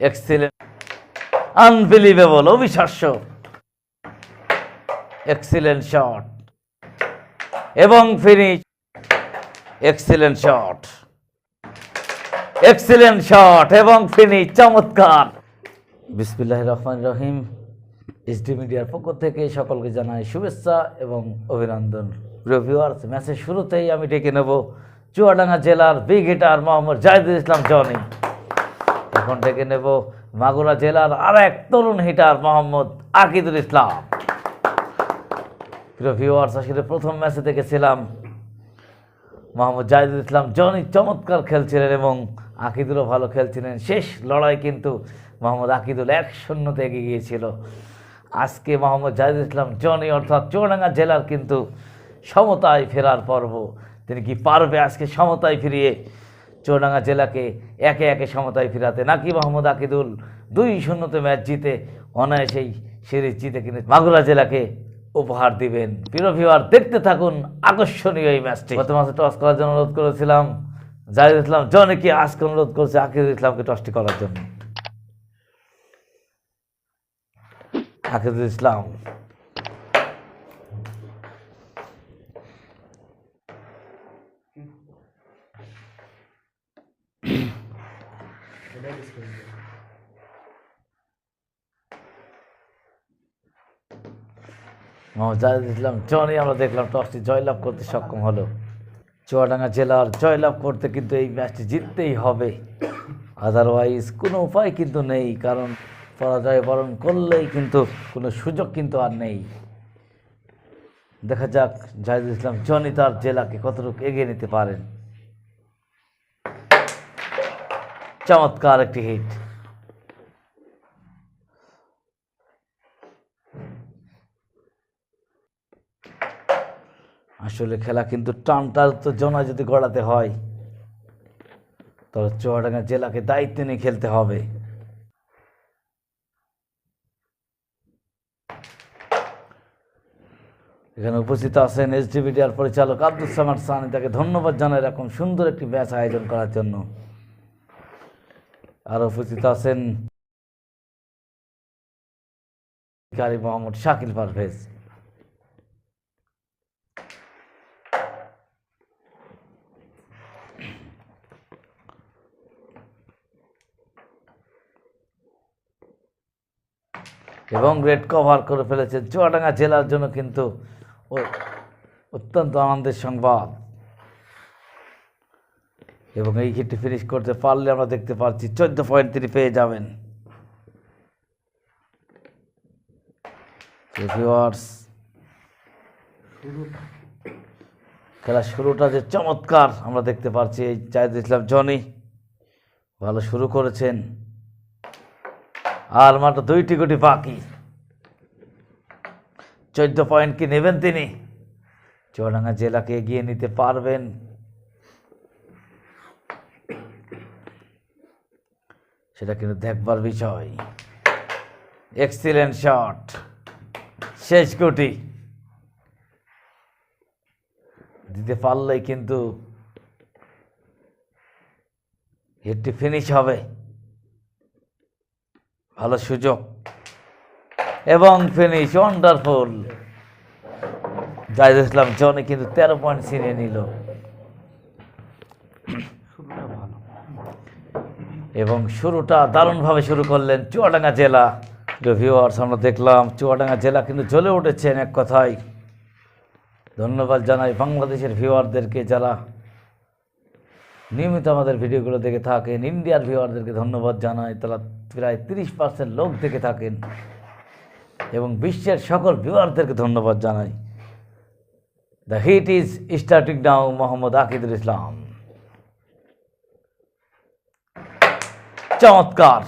Excellent unbelievable অবিশ্বাস্য। Excellent shot এবং finish excellent shot excellent shot এবং ফিনিশ চমৎকার। বিসমিল্লাহ রহমান রহিম। এইচডি মিডিয়ার পক্ষ থেকে সকলকে জানাই শুভেচ্ছা এবং অভিনন্দন। প্রিয় ভিউয়ার্স ম্যাচের শুরুতেই আমি ডেকে নেব। চুয়াডাঙ্গা জেলার বিগ হিটার মোহাম্মদ জাহিদুল ইসলাম, জনি। এখন ডেকে নেব মাগুরা জেলার আর এক তরুণ হিটার মোহাম্মদ আকিদুল ইসলাম। প্রিয় ভিউয়ার্স আসলে প্রথম ম্যাচে দেখেছিলাম মোহাম্মদ জাহিদুল ইসলাম জনি চমৎকার খেলছিলেন এবং আকিদুলও ভালো খেলছিলেন। শেষ লড়াই কিন্তু মোহাম্মদ আকিদুল এক শূন্যতে এগিয়ে গিয়েছিল। আজকে মোহাম্মদ জাহিদুল ইসলাম জনি অর্থাৎ চুয়াডাঙ্গা জেলার কিন্তু সমতায় ফেরার পর্ব। তিনি কি পারবে আজকে সমতায় ফিরিয়ে? চুয়াডাঙ্গা জেলাকে একে একে সমতায় ফিরাতে। নাকি মোহাম্মদ আকিদুল দুই শূন্যতে ম্যাচ জিতে অনায়াসেই সিরিজ জিতে কিন্তু মাগুরা জেলাকে উপহার দিবেন। প্রিয় দেখতে থাকুন আকর্ষণীয় এই ম্যাচটি। গত মাসে টস করার জন্য অনুরোধ করেছিলাম। জাহিদ ইসলাম জনকে আজকে অনুরোধ করেছে আকিদুল ইসলামকে টসটি করার জন্য? আকিদুল ইসলাম। জাহিদ ইসলাম জনই আমরা দেখলাম, টসটি জয়লাভ করতে সক্ষম হলো। চুয়াডাঙ্গা জেলার জয়লাভ করতে কিন্তু এই ম্যাচটি জিততেই হবে। আদারওয়াইজ কোনো উপায় কিন্তু নেই, কারণ পরাজয় বরণ করলেই কিন্তু কোনো সুযোগ কিন্তু আর নেই। দেখা যাক জাহিদুল ইসলাম জনি তার জেলাকে কতটুকু এগিয়ে নিতে পারেন। চমৎকার একটি হিট আসলে খেলা কিন্তু টানটার তো জনা যদি গড়াতে হয়, তাহলে চুয়াডাঙ্গা জেলাকে দায়িত্ব নিয়ে খেলতে হবে। এখানে উপস্থিত আছেন এস এসডিবিডিআর পরিচালক আব্দুল সামাদ সানি তাকে ধন্যবাদ জানাই এরকম সুন্দর একটি ম্যাচ আয়োজন করার জন্য। আর উপস্থিত আছেন কারি মোহাম্মদ শাকিল পারভেজ। এবং রেড কভার করে ফেলেছেন চুয়াডাঙ্গা জেলার জন্য কিন্তু অত্যন্ত আনন্দের সংবাদ। এবং এই হিটটি ফিনিশ করতে পারলে আমরা দেখতে পাচ্ছি চোদ্দ পয়েন্ট তিনি পেয়ে যাবেন। viewers, শুরুটা যে চমৎকার আমরা দেখতে পাচ্ছি এই জাহিদ ইসলাম জনি ভালো শুরু করেছেন। আর মাত্র দুইটি কোটি বাকি। চোদ্দ পয়েন্ট কি নেবেন তিনি? চুয়াডাঙ্গা জেলাকে এগিয়ে নিতে পারবেন। সেটা কিন্তু দেখবার বিষয়। এক্সিলেন্ট শট শেষ কোটি। দিতে পারলেই কিন্তু হেডটি ফিনিশ হবে। ভালো সুযোগ। এবং ফিনিশ ওয়ান্ডারফুল জাহিদ ইসলাম জনে কিন্তু তেরো পয়েন্ট ছিনিয়ে নিল। এবং শুরুটা দারুণভাবে শুরু করলেন চুয়াডাঙ্গা জেলা। ভিউয়ার্স আমরা দেখলাম চুয়াডাঙ্গা জেলা কিন্তু জ্বলে উঠেছেন এক কথায়। ধন্যবাদ জানাই বাংলাদেশের ভিউয়ারদেরকে যারা নিয়মিত আমাদের ভিডিওগুলো দেখে থাকেন, ইন্ডিয়ার ভিউয়ারদেরকে ধন্যবাদ জানাই। তারা প্রায় তিরিশ পার্সেন্ট লোক দেখে থাকেন এবং বিশ্বের সকল ভিউয়ারদেরকে ধন্যবাদ জানাই। The hit is starting now Mohammad Akidul Islam. চমৎকার।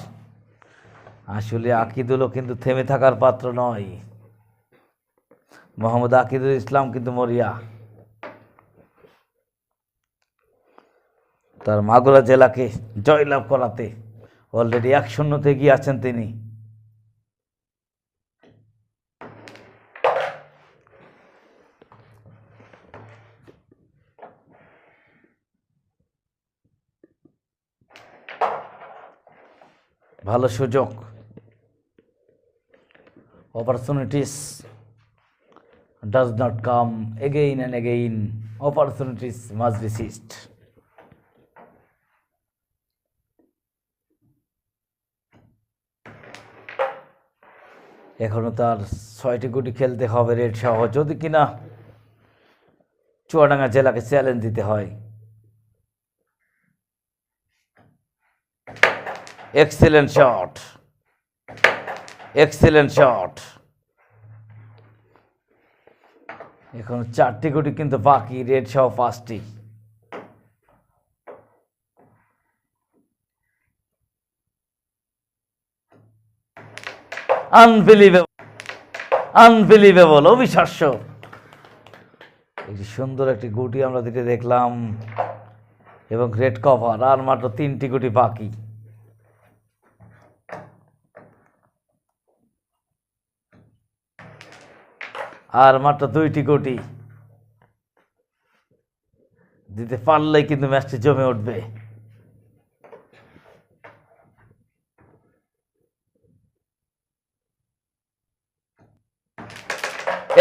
আসলে আকিদুলও কিন্তু থেমে থাকার পাত্র নয়। মোহাম্মদ আকিদুল ইসলাম কিন্তু মরিয়া। তার মাগুরা জেলাকে জয়লাভ করাতে অলরেডি এক শূন্যতে গিয়ে আছেন তিনি। ভালো সুযোগ opportunities does not come again and again opportunities must resist seized এখনও তার ছয়টি গুটি খেলতে হবে রেড সহ। যদি কিনা চুয়াডাঙ্গা জেলাকে চ্যালেঞ্জ দিতে হয়। এক্সেলেন্ট শট এক্সেলেন্ট শট এখন চারটি গুটি কিন্তু বাকি রেড সহ পাঁচটি। আনবিলিভেবল আনবিলিভেবল অবিশ্বাস্য। একটি সুন্দর একটি গুটি আমরা দিতে দেখলাম, এবং রেড কভার, আর মাত্র তিনটি গুটি বাকি। আর মাত্র দুইটি গুটি। দিতে পারলেই কিন্তু ম্যাচটি জমে উঠবে।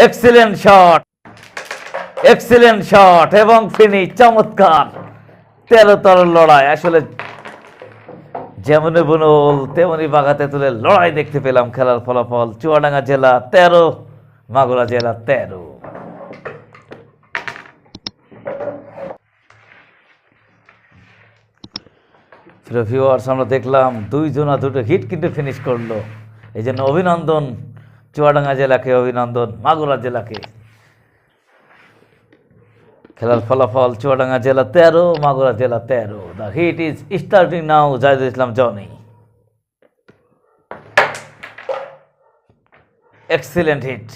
এক্সিলেন্ট শট এক্সিলেন্ট শট এবং ফিনিশ চমৎকার। তেরো তর লড়াই। আসলে যেমনি বুনল তেমনি বাগাতে তুলে লড়াই দেখতে পেলাম খেলার ফলাফল। চুয়াডাঙ্গা জেলা তেরো, মাগুরা জেলা তেরো। ভিউয়ার্স আমরা দেখলাম দুইজনা দুটো হিট কিন্তু ফিনিশ করল। এই জন্য অভিনন্দন। চুয়াডাঙ্গা জেলাকে অভিনন্দন, মাগুরা জেলাকে। খেলার ফলাফল চুয়াডাঙ্গা জেলা তেরো, মাগুরা জেলা তেরো। The hit is starting now Zahidul Islam Jony excellent hit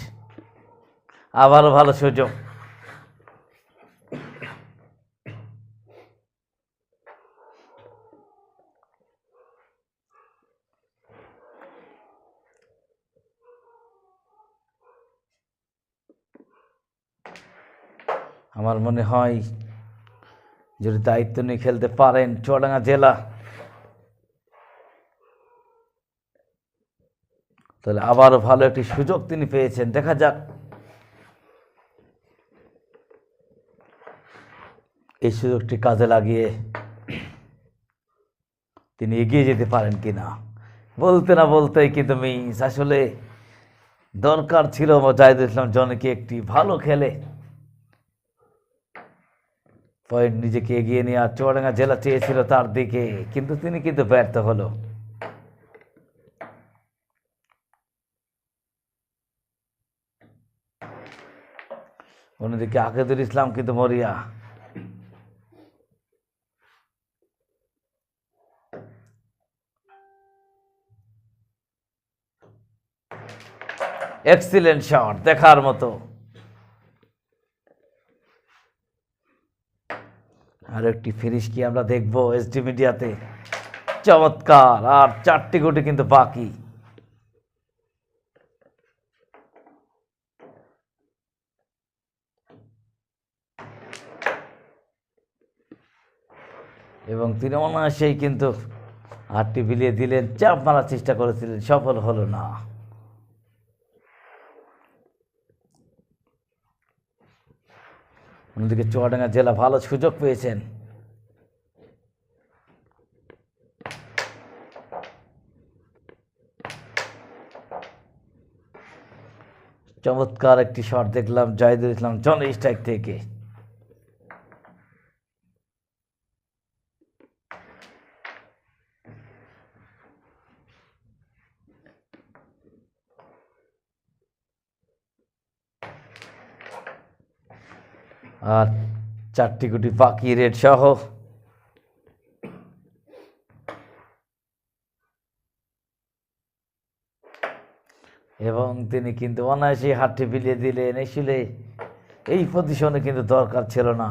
আবারও ভালো সুযোগ। আমার মনে হয় যদি দায়িত্ব নিয়ে খেলতে পারেন চুয়াডাঙ্গা জেলা, তাহলে আবারও ভালো একটি সুযোগ তিনি পেয়েছেন। দেখা যাক। এই সুযোগটি কাজে লাগিয়ে তিনি এগিয়ে যেতে পারেন কিনা। বলতে না বলতেই কিন্তু মিস, আসলে দরকার ছিল জাহিদুল ইসলাম জনকে একটি ভালো খেলে। পয়েন্ট নিজেকে এগিয়ে নিয়ে আর চুয়াডাঙ্গা জেলা চেয়েছিল তার দিকে, কিন্তু তিনি কিন্তু ব্যর্থ হলো। অন্যদিকে আকেদুল ইসলাম কিন্তু মরিয়া। এক্সিলেন্ট শট দেখার মতো। আর একটি ফিনিশ কি আমরা দেখব এসডি মিডিয়াতে চমৎকার, আর চারটি গুটি কিন্তু বাকি। এবং তিনি অনায়াসেই কিন্তু হাতটি বিলিয়ে দিলেন চাপ মারার চেষ্টা করেছিলেন, সফল হলো না। অন্যদিকে চুয়াডাঙ্গা জেলা ভালো সুযোগ পেয়েছেন। চমৎকার একটি শট দেখলাম, জাহিদুল ইসলাম জন স্ট্রাইক থেকে। আর চারটি গুটি পাখি রেড সহ। এবং তিনি কিন্তু অনায়াসে হাতটি বিলিয়ে দিলেন আসলে এই পজিশনে কিন্তু দরকার ছিল না।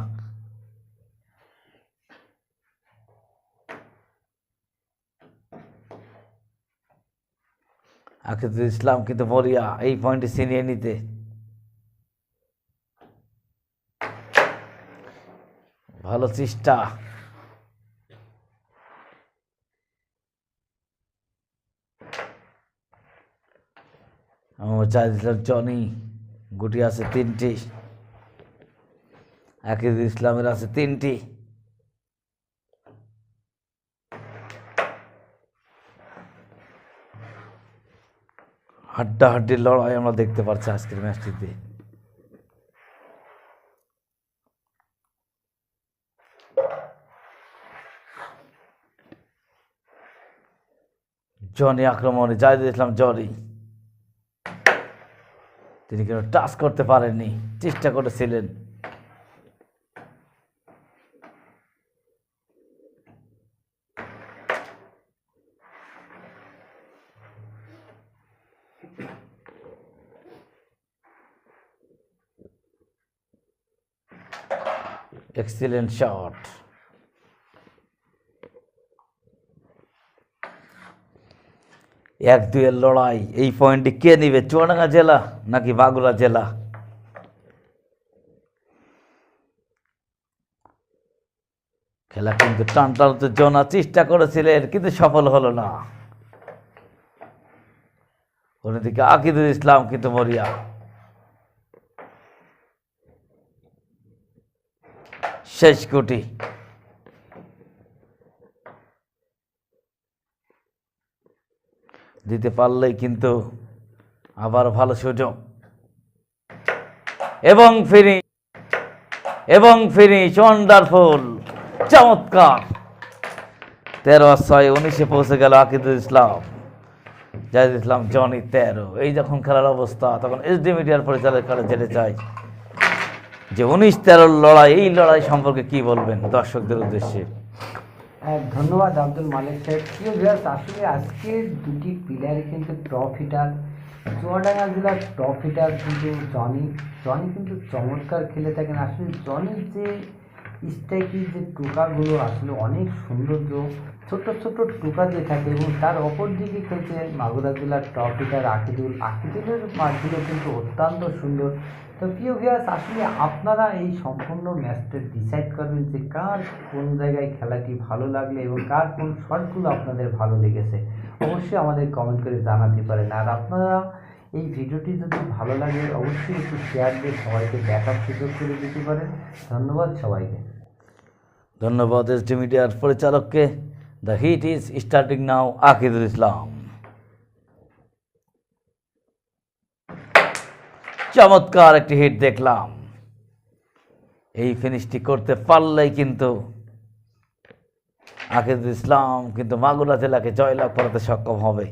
আকিদুল ইসলাম কিন্তু মরিয়া এই পয়েন্টে ছিনিয়ে নিতে ভালো চেষ্টা। ও দিলাম চনি গুটি আছে তিনটি। আকিদ ইসলামের আছে তিনটি। হাড্ডাহাড্ডির লড়াই আমরা দেখতে পাচ্ছি আজকের ম্যাচটিতে। জনি আক্রমণে জাহিদ ইসলাম জনি তিনি কিন্তু টাচ করতে পারেননি চেষ্টা করেছিলেন। এক্সিলেন্ট শট এক দুয়ের লড়াই। এই পয়েন্টটি কে নিবে? চুয়াডাঙ্গা জেলা নাকি বাগুড়া জেলা? খেলা কিন্তু টান টানতে জনা, চেষ্টা করেছিলেন, কিন্তু সফল হলো না। অন্যদিকে আকিদুল ইসলাম কিন্তু মরিয়া। শেষ কোটি। দিতে পারলেই কিন্তু আবার ভালো সুযোগ। এবং ফিনিশ এবং ফিনিশ ওয়ান্ডারফুল চমৎকার। তেরো আর ছয় উনিশে পৌঁছে গেল আকিদুল ইসলাম জাহিদ ইসলাম, জনি তেরো। এই যখন খেলার অবস্থা, তখন এসডি মিডিয়ার পরিচালক কাছে যেতে চাই যে উনিশ তেরোর লড়াই, এই লড়াই সম্পর্কে কি বলবেন দর্শকদের উদ্দেশ্যে? ধন্যবাদ আব্দুল মালিক সাহেব প্রিয় ভিউয়ার্স আসলে আজকের দুটি প্লেয়ারই কিন্তু টপ হিটার চুয়াডাঙ্গা জেলার টপ হিটার কিন্তু জনি। জনি কিন্তু চমৎকার খেলে থাকেন। আসলে জনির যে স্ট্রাইকি যে টোকাগুলো আসলে অনেক সৌন্দর্য ছোট ছোট টোকা দিয়ে থাকে এবং তার অপর দিকে খেলছেন মাগুরা জেলার টপ হিটার আকিদুল। আকিদুলের মাঠগুলো কিন্তু অত্যন্ত সুন্দর। তো প্রিয় ভিউয়ার্স আসলে আপনারা এই সম্পূর্ণ ম্যাচটা ডিসাইড করবেন যে কার কোন জায়গায় খেলাটি ভালো লাগলে এবং কার কোন শটগুলো আপনাদের ভালো লেগেছে। অবশ্যই আমাদের কমেন্ট করে জানাতে পারেন। আর আপনারা এই ভিডিওটি যদি ভালো লাগে, অবশ্যই একটু শেয়ার দিয়ে সবাইকে দেখার সুযোগ করে দিতে পারেন। ধন্যবাদ সবাইকে। ধন্যবাদ এসডি মিডিয়ার পরিচালককে। The hit is starting now Akidul Islam চমৎকার একটি হিট দেখলাম। এই ফিনিশটি করতে পারলেই কিন্তু আকিদুল ইসলাম কিন্তু মাগুরা জেলাকে জয়লাভ করাতে সক্ষম হবে।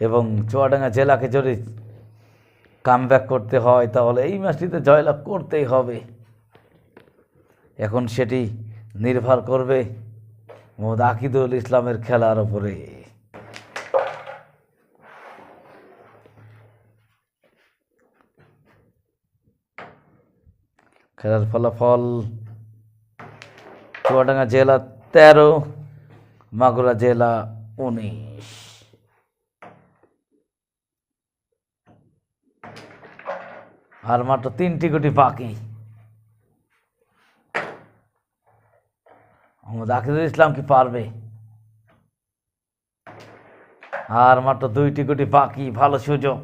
এবং চুয়াডাঙ্গা জেলাকে যদি কাম করতে হয়, তাহলে এই ম্যাচটিতে জয়লাভ করতেই হবে। এখন সেটি নির্ভর করবে মোহাম্মদ আকিদুল ইসলামের খেলার ওপরে খেলার ফলাফল চুয়াডাঙ্গা জেলা তেরো, মাগুরা জেলা উনিশ। আর মাত্র তিনটি গুটি বাকি। মোহাম্মদ আকিদুল ইসলাম কি পারবে? আর মাত্র দুইটি কোটি বাকি, ভালো সুযোগ।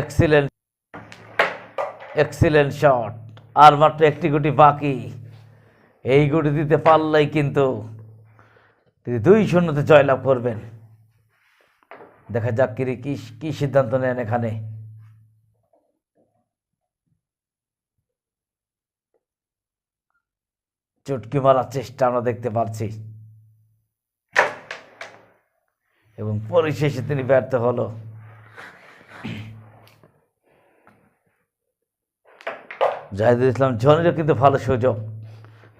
এক্সিলেন্ট এক্সিলেন্ট শট আর মাত্র একটি গুটি বাকি। এই গুটি দিতে পারলেই কিন্তু তিনি দুই শূন্যতে জয়লাভ করবেন। দেখা যাক কিরি কি কি সিদ্ধান্ত নেন এখানে। চুটকি মারার চেষ্টা আমরা দেখতে পাচ্ছি। এবং পরিশেষে তিনি ব্যর্থ হলো। জাহিদুল ইসলাম জনেরও কিন্তু ভালো সুযোগ।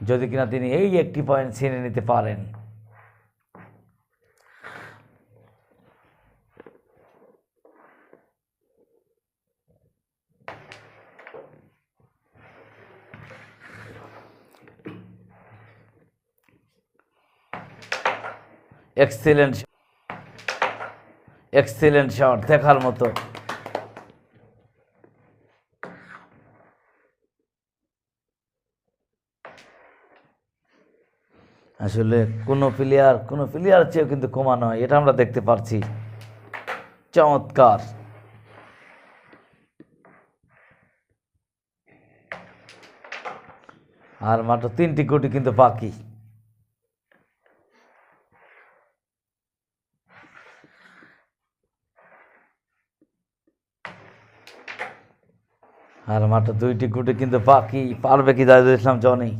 যদি কিনা তিনি এই একটি পয়েন্ট ছিনে নিতে পারেন। এক্সিলেন্ট এক্সিলেন্ট শট দেখার মতো। আসলে কোনো প্লেয়ার কোনো প্লেয়ার চেয়েও কিন্তু কমা নয় এটা আমরা দেখতে পারছি। চমৎকার। আর মাত্র তিনটি কোটি কিন্তু বাকি। আর মাত্র দুইটি কোটি কিন্তু বাকি। পারবে কি দাদুল ইসলাম, জনি?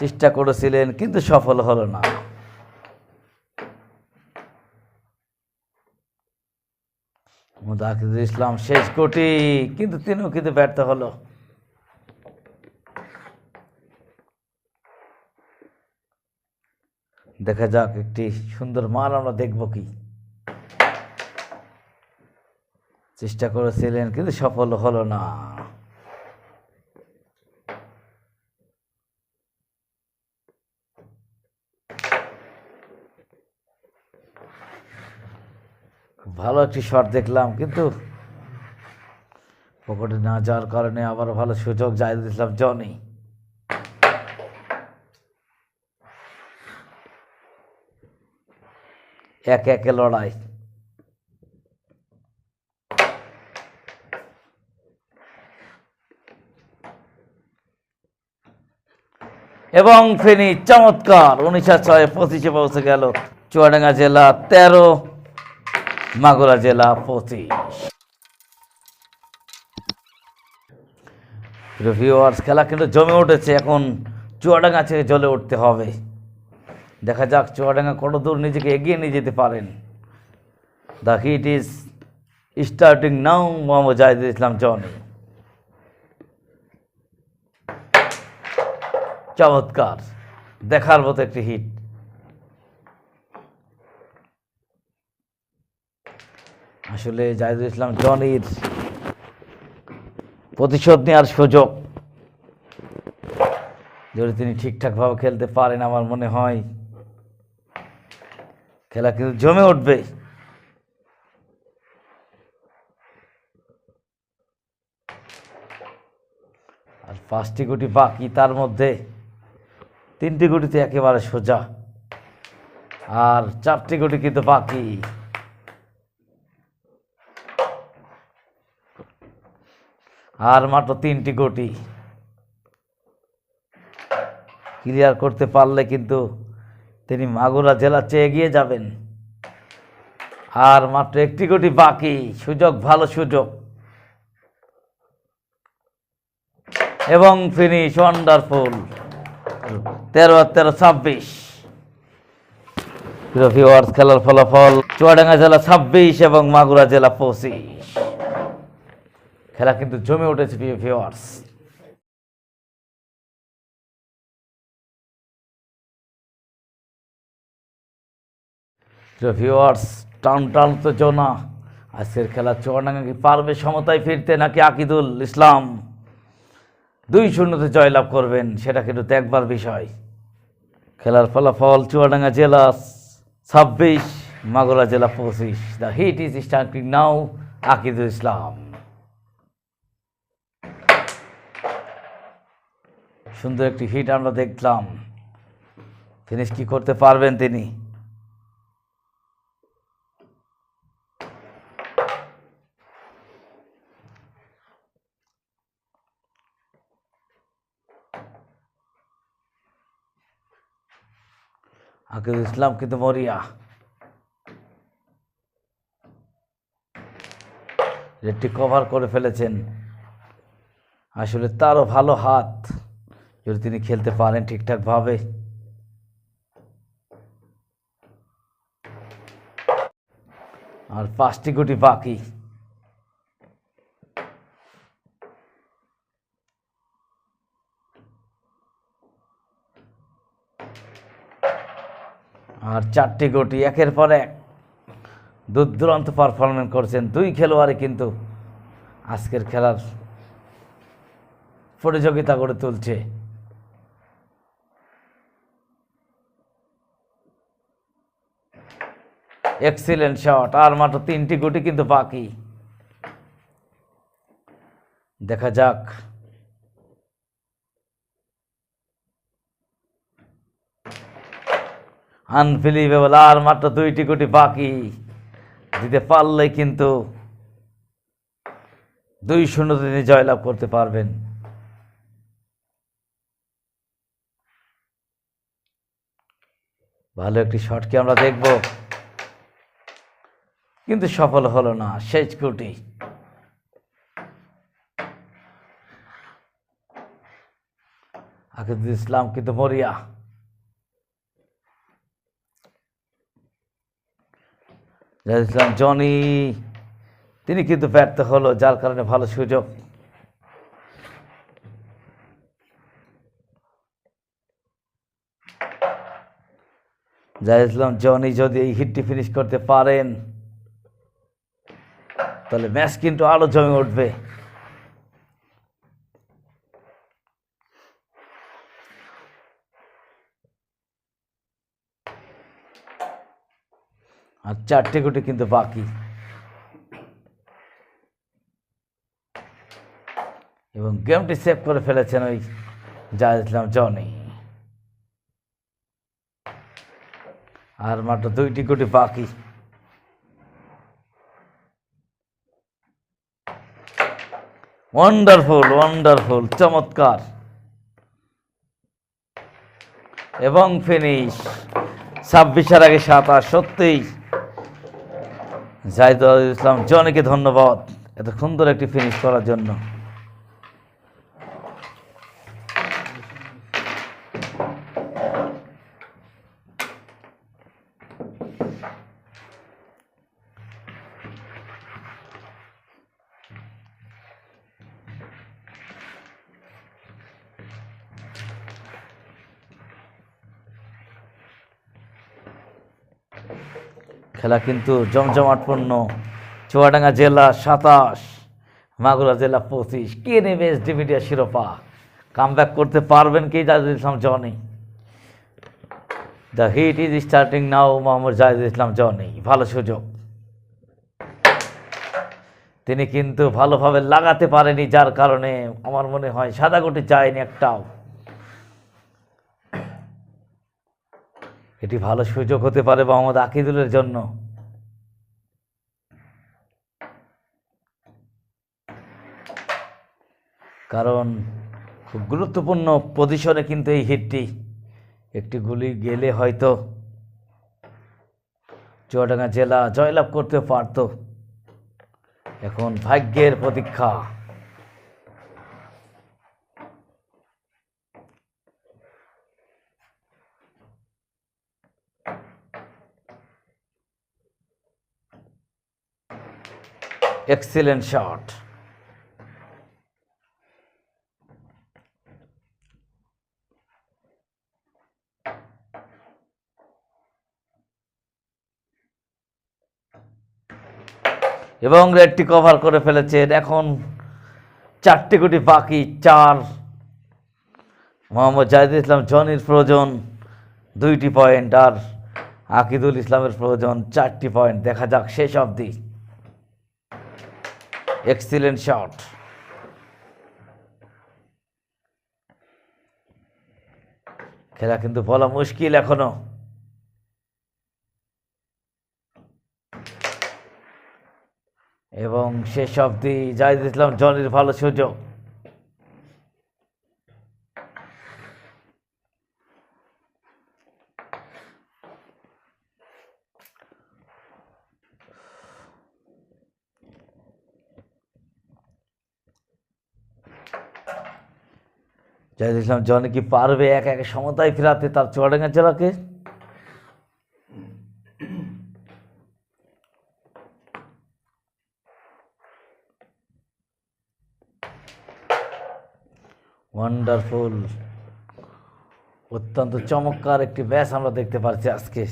চেষ্টা করেছিলেন, কিন্তু সফল হলো না। মুদাকিদুল ইসলাম শেষ কোটি কিন্তু তিনিও কিন্তু ব্যর্থ হলো। দেখা যাক একটি সুন্দর মাল আমরা দেখব কি। চেষ্টা করেছিলেন, কিন্তু সফল হলো না। ভালো একটি শট দেখলাম, কিন্তু পকেটে না যাওয়ার কারণে আবার ভালো সুযোগ যাই ইসলাম জনি। এক একে লড়াই। এবং ফেনি চমৎকার উনিশশো ছয়, পঁচিশে পৌঁছে গেল চুয়াডাঙ্গা জেলা, তেরো, মাগুরা জেলা, পঁচিশ। ভিউয়ার্স খেলা কিন্তু জমে উঠেছে, এখন চুয়াডাঙ্গা ছেড়ে জলে উঠতে হবে। দেখা যাক চুয়াডাঙ্গা কত দূর নিজেকে এগিয়ে নিয়ে যেতে পারেন। The hit is starting now Mohammad Zahidul Islam Jony চমৎকার। দেখার মতো একটি হিট আসলে জাহিদুল ইসলাম জনির প্রতিশোধ নেওয়ার সুযোগ। যদি তিনি ঠিকঠাকভাবে খেলতে পারেন, আমার মনে হয় খেলা কিন্তু জমে উঠবে। আর পাঁচটি গুটি বাকি তার মধ্যে তিনটি গুটিতে একেবারে সোজা। আর চারটি গুটি কিন্তু বাকি। আর মাত্র তিনটি গুটি। ক্লিয়ার করতে পারলে কিন্তু তিনি মাগুরা জেলা চেয়ে এগিয়ে যাবেন। আর মাত্র একটি গুটি বাকি। সুযোগ, ভালো সুযোগ। এবং ফিনিশ ওয়ান্ডারফুল তেরো তেরো, ছাব্বিশ। খেলার ফলাফল চুয়াডাঙ্গা জেলা ছাব্বিশ এবং মাগুরা জেলা পঁচিশ। খেলা কিন্তু জমে উঠেছে টান টান তো জোনা আজকের খেলা চুয়াডাঙ্গা কি পারবে সমতায় ফিরতে নাকি আকিদুল ইসলাম? দুই শূন্যতে জয়লাভ করবেন, সেটা কিন্তু দেখবার বিষয়। খেলার ফলাফল চুয়াডাঙ্গা জেলা ছাব্বিশ, মাগুরা জেলা পঁচিশ। The hit is starting now Akidul Islam. সুন্দর একটি হিট আমরা দেখলাম। ফিনিশ কি করতে পারবেন তিনি? আকিদুল ইসলাম কিন্তু মরিয়া রেডটি কভার করে ফেলেছেন। আসলে তারও ভালো হাত। যদি তিনি খেলতে পারেন ঠিকঠাকভাবে আর পাঁচটি গুটি বাকি। আর চারটি গুটি, একের পর এক। দূর পারফরমেন্স করছেন দুই খেলোয়াড়ই কিন্তু আজকের খেলার প্রতিযোগিতা গড়ে তুলছে। এক্সিলেন্ট শট আর মাত্র তিনটি গুটি কিন্তু বাকি। দেখা যাক। আনবিলিভেবল আর মাত্র দুইটি কোটি বাকি। দিতে পারলে কিন্তু দুই শূন্য তিনি জয়লাভ করতে পারবেন। ভালো একটি শটকে আমরা দেখব। কিন্তু সফল হলো না, শেষ কোটি। আকিদুল ইসলাম কিন্তু মরিয়া। ইসলাম জনি। তিনি কিন্তু ব্যর্থ হলো, যার কারণে ভালো সুযোগ। জাহিদ ইসলাম জনি যদি এই হিটটি ফিনিশ করতে পারেন, তাহলে ম্যাচ কিন্তু আরও জমে উঠবে। আর চারটে গুটি কিন্তু বাকি। এবং গেমটি সেভ করে ফেলেছেন ওই জাহিদ ইসলাম জনি। আর মাত্র দুইটি গুটি বাকি। ওয়ান্ডারফুল ওয়ান্ডারফুল চমৎকার। এবং ফিনিশ ছাব্বিশের আগে সাতাশ সত্যিই জাহিদুল ইসলাম জনকে ধন্যবাদ। এত সুন্দর একটি ফিনিশ করার জন্য। খেলা কিন্তু জমজমাটপূর্ণ চুয়াডাঙ্গা জেলা সাতাশ, মাগুরা জেলা পঁচিশ, কে নেবে এস ডিমিডিয়া শিরোপা। কাম করতে পারবেন কি Zahidul Islam, Jony? The hit is starting now Mohammad Zahidul Islam, Jony, ভালো সুযোগ। তিনি কিন্তু ভালোভাবে লাগাতে পারেনি, যার কারণে আমার মনে হয় সাদা গুটি যায়নি একটাও। এটি ভালো সুযোগ হতে পারে মোহাম্মদ আকিদুলের জন্য। কারণ খুব গুরুত্বপূর্ণ পজিশনে কিন্তু এই হিটটি। একটি গুলি গেলে হয়তো চুয়াডাঙ্গা জেলা জয়লাভ করতে পারত। এখন ভাগ্যের প্রতীক্ষা। এক্সিলেন্ট শট এবং রেডটি কভার করে ফেলেছেন। এখন চারটি কোটি বাকি, চার। মোহাম্মদ জাহিদ ইসলাম, জনির প্রয়োজন দুইটি পয়েন্ট আর আকিদুল ইসলামের প্রয়োজন চারটি পয়েন্ট দেখা যাক শেষ অবধি। এক্সিলেন্ট শট খেলা কিন্তু বলা মুশকিল এখনও। এবং শেষ অবধি জাহিদ ইসলাম জনির ভালো সুযোগ। জাহিদ ইসলাম জনে কি পারবে এক এক সমতায় ফেরাতে তার চুয়াডাঙ্গা জেলাকে? ওয়ান্ডারফুল অত্যন্ত চমৎকার একটি ব্যাস আমরা দেখতে পাচ্ছি আজকে।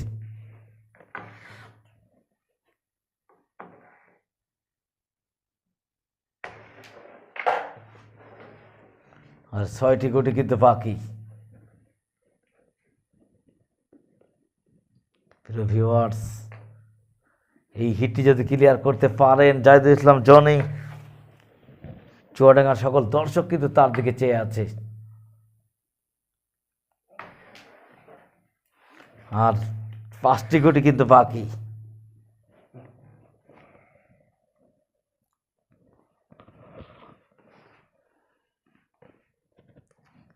আর ছয়টি কোটি কিন্তু বাকি। প্রিয় ভিউয়ার্স এই হিটটি যদি ক্লিয়ার করতে পারেন, জাহিদুল ইসলাম জনি চুয়াডাঙ্গার সকল দর্শক কিন্তু তার দিকে চেয়ে আছে। আর পাঁচটি কোটি কিন্তু বাকি।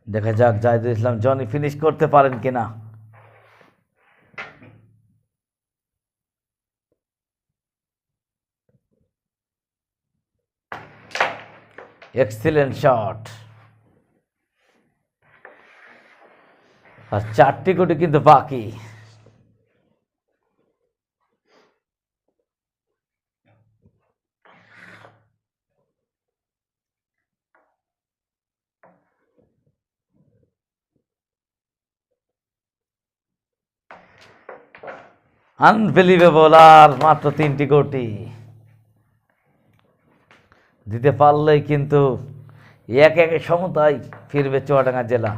দেখা যাক, জাহিদুল ইসলাম জনি ফিনিশ করতে পারেন কিনা? এক্সিলেন্ট শট আর চারটি কোটি কিন্তু বাকি। আনবিলিভেবল আর মাত্র তিনটি কোটি। দিতে পারলেই কিন্তু এক এক সমতায় ফিরবে চুয়াডাঙ্গা জেলা।